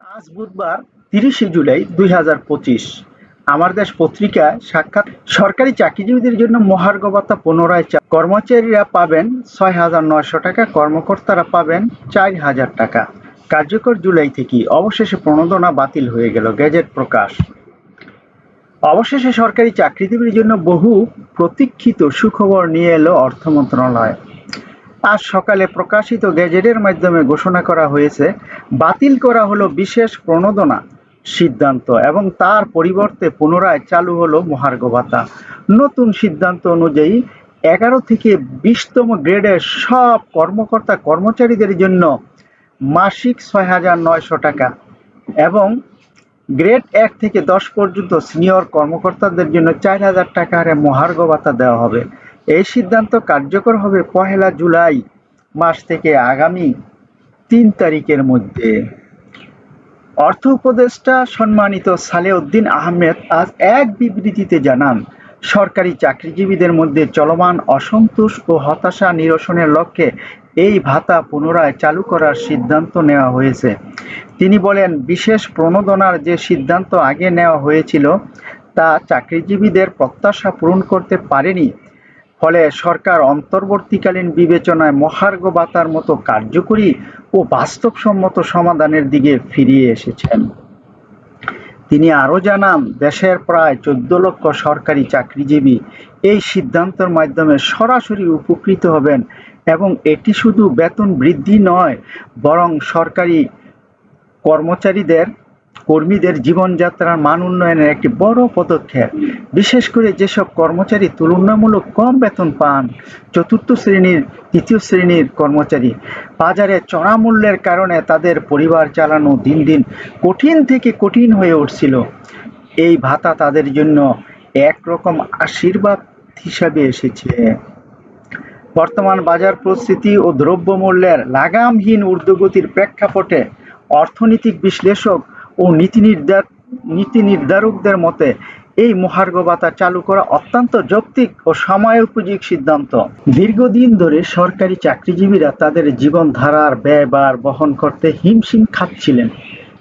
আজ বুধবার, তিরিশে জুলাই দুই হাজার পঁচিশ। আমার দেশ পত্রিকা সাক্ষাৎ। সরকারি চাকরিজীবীদের জন্য মহার্ঘ ভাতা পুনরায় কর্মচারীরা পাবেন ছয় হাজার নয়শো টাকা, কর্মকর্তারা পাবেন চার হাজার টাকা। কার্যকর জুলাই থেকে অবশেষে প্রণোদনা বাতিল হয়ে গেল গেজেট প্রকাশ। অবশেষে সরকারি চাকরিজীবীর জন্য বহু প্রতীক্ষিত সুখবর নিয়ে এলো অর্থ মন্ত্রণালয়। আজ সকালে প্রকাশিত গেজেটের মাধ্যমে ঘোষণা করা হয়েছে, বাতিল করা হলো বিশেষ প্রণোদনা সিদ্ধান্ত এবং তার পরিবর্তে পুনরায় চালু হলো মহার্ঘ ভাতা। নতুন সিদ্ধান্ত অনুযায়ী এগারো থেকে বিশতম গ্রেডের সব কর্মকর্তা কর্মচারীদের জন্য মাসিক ছয় হাজার নয়শো টাকা এবং গ্রেড এক থেকে দশ পর্যন্ত সিনিয়র কর্মকর্তাদের জন্য চার হাজার টাকা হারে মহার্ঘ ভাতা দেওয়া হবে। এই সিদ্ধান্ত কার্যকর হবে পহেলা জুলাই মাস থেকে আগামী তিন তারিখের মধ্যে। অর্থ উপদেষ্টা সম্মানিত সালেউদ্দিন আহমেদ আজ এক বিবৃতিতে জানান, সরকারি চাকরিজীবীদের মধ্যে চলমান অসন্তোষ ও হতাশা নিরসনের লক্ষ্যে এই ভাতা পুনরায় চালু করার সিদ্ধান্ত নেওয়া হয়েছে। তিনি বলেন, বিশেষ প্রণোদনার যে সিদ্ধান্ত আগে নেওয়া হয়েছিল, তা চাকরিজীবীদের প্রত্যাশা পূরণ করতে পারেনি ফলে সরকার অন্তর্বর্তীকালীন বিবেচনায় মহার্ঘ ভাতার মতো কার্যকরী ও বাস্তবসম্মত সমাধানের দিকে ফিরিয়ে এসেছেন। তিনি আরও জানান, দেশের প্রায় চোদ্দ লক্ষ সরকারি চাকরিজীবী এই সিদ্ধান্তের মাধ্যমে সরাসরি উপকৃত হবেন এবং এটি শুধু বেতন বৃদ্ধি নয়, বরং সরকারি কর্মচারীদের কর্মীদের জীবনযাত্রার মান উন্নয়নের একটি বড় পদক্ষেপ। বিশেষ করে যেসব কর্মচারী তুলনামূলক কম বেতন পান, চতুর্থ শ্রেণির, তৃতীয় শ্রেণির কর্মচারী, বাজারে চড়া মূল্যের কারণে তাদের পরিবার চালানো দিন দিন কঠিন থেকে কঠিন হয়ে উঠছিল। এই ভাতা তাদের জন্য একরকম আশীর্বাদ হিসাবে এসেছে। বর্তমান বাজার পরিস্থিতি ও দ্রব্যমূল্যের লাগামহীন ঊর্ধ্বগতির প্রেক্ষাপটে অর্থনৈতিক বিশ্লেষক ও নীতি নির্ধার নীতি নির্ধারকদের মতে, এই মহার্ঘ ভাতা চালু করা অত্যন্ত যৌক্তিক ও সময় সময়োপযোগী সিদ্ধান্ত। দীর্ঘদিন ধরে সরকারি চাকরিজীবীরা তাদের জীবনধারার ব্যয়ভার বহন করতে হিমশিম খাচ্ছিলেন।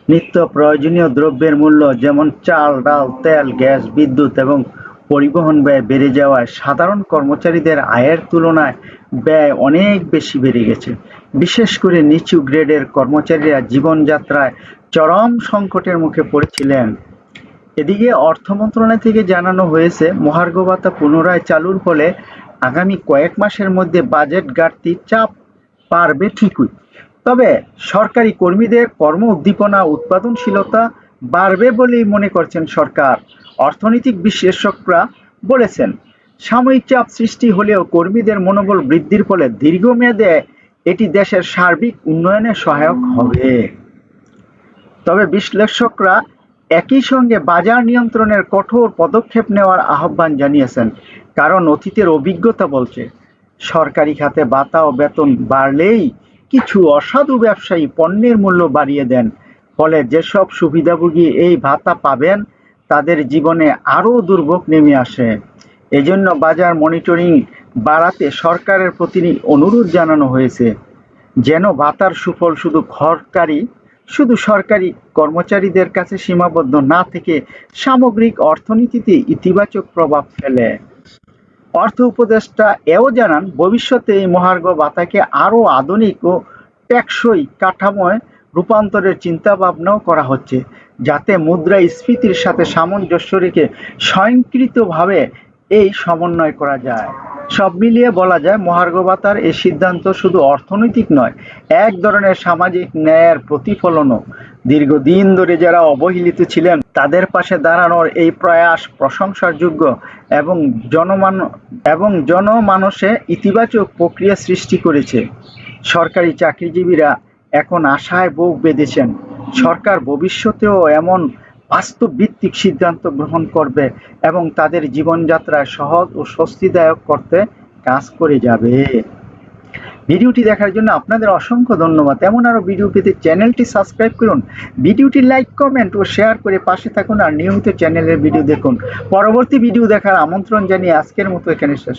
নিত্য প্রয়োজনীয় দ্রব্যের মূল্য যেমন চাল, ডাল, তেল, গ্যাস, বিদ্যুৎ এবং পরিবহন ব্যয় বেড়ে যাওয়ায় সাধারণ কর্মচারীদের আয়ের তুলনায় ব্যয় অনেক বেশি বেড়ে গেছে। বিশেষ করে নিচু গ্রেডের কর্মচারীরা জীবনযাত্রায় চরম সংকটের মুখে পড়েছিলেন। এদিকে অর্থ মন্ত্রণালয় থেকে জানানো হয়েছে মহার্ঘ ভাতা পুনরায় চালুর ফলে আগামী কয়েক মাসের মধ্যে বাজেট ঘাটতি চাপ পারবে ঠিকই। তবে সরকারি কর্মীদের কর্ম উদ্দীপনা, উৎপাদনশীলতা বাড়বে বলেই মনে করছেন সরকার। অর্থনৈতিক বিশেষজ্ঞরা বলেছেন, সাময়িক চাপ সৃষ্টি হলেও কর্মীদের মনোবল বৃদ্ধির ফলে দীর্ঘমেয়াদে এটি দেশের সার্বিক উন্নয়নে সহায়ক হবে। তবে বিশ্লেষকরা একই সঙ্গে বাজার নিয়ন্ত্রণের কঠোর পদক্ষেপ নেওয়ার আহ্বান জানিয়েছেন, কারণ অতীতের অভিজ্ঞতা বলছে, সরকারি খাতে ভাতা ও বেতন বাড়লেই কিছু অসাধু ব্যবসায়ী পণ্যের মূল্য বাড়িয়ে দেন। ফলে যেসব সুবিধাভোগী এই ভাতা পাবেন, তাদের জীবনে আরও দুর্ভোগ নেমে আসে। এজন্য বাজার মনিটরিং বাড়াতে সরকারের প্রতি অনুরোধ জানানো হয়েছে। যেন ভাতার সুফল শুধু সরকারি শুধু সরকারি কর্মচারীদের কাছে সীমাবদ্ধ না থেকে সামগ্রিক অর্থনীতিতে ইতিবাচক প্রভাব ফেলে। অর্থ উপদেষ্টা এও জানান, ভবিষ্যতে এই মহার্ঘ ভাতাকে আরও আধুনিক ও টেকসই কাঠামোয় রূপান্তরের চিন্তা ভাবনাও করা হচ্ছে, যাতে মুদ্রাস্ফীতির সাথে সামঞ্জস্য রেখে স্বয়ংক্রিয়ভাবে এই সমন্বয় করা যায়। সব মিলিয়ে বলা যায়, মহার্ঘ ভাতার এই সিদ্ধান্ত শুধু অর্থনৈতিক নয়, এক ধরনের সামাজিক ন্যায়ের প্রতিফলনও। দীর্ঘদিন ধরে যারা অবহেলিত ছিলেন, তাদের পাশে দাঁড়ানোর এই প্রয়াস প্রশংসার যোগ্য এবং জনমান, এবং জনমানসে ইতিবাচক প্রক্রিয়া সৃষ্টি করেছে। সরকারি চাকরিজীবীরা এখন আশায় বুক বেঁধেছেন, সরকার ভবিষ্যতেও এমন বাস্তব ভিত্তিক সিদ্ধান্ত গ্রহণ করবে এবং তাদের জীবনযাত্রায় সহজ ও স্বস্তিদায়ক করতে কাজ করে যাবে। ভিডিওটি দেখার জন্য আপনাদের অসংখ্য ধন্যবাদ। এমন আরও ভিডিও পেতে চ্যানেলটি সাবস্ক্রাইব করুন। ভিডিওটি লাইক, কমেন্ট ও শেয়ার করে পাশে থাকুন আর নিয়মিত চ্যানেলের ভিডিও দেখুন। পরবর্তী ভিডিও দেখার আমন্ত্রণ জানিয়ে আজকের মতো এখানে শেষ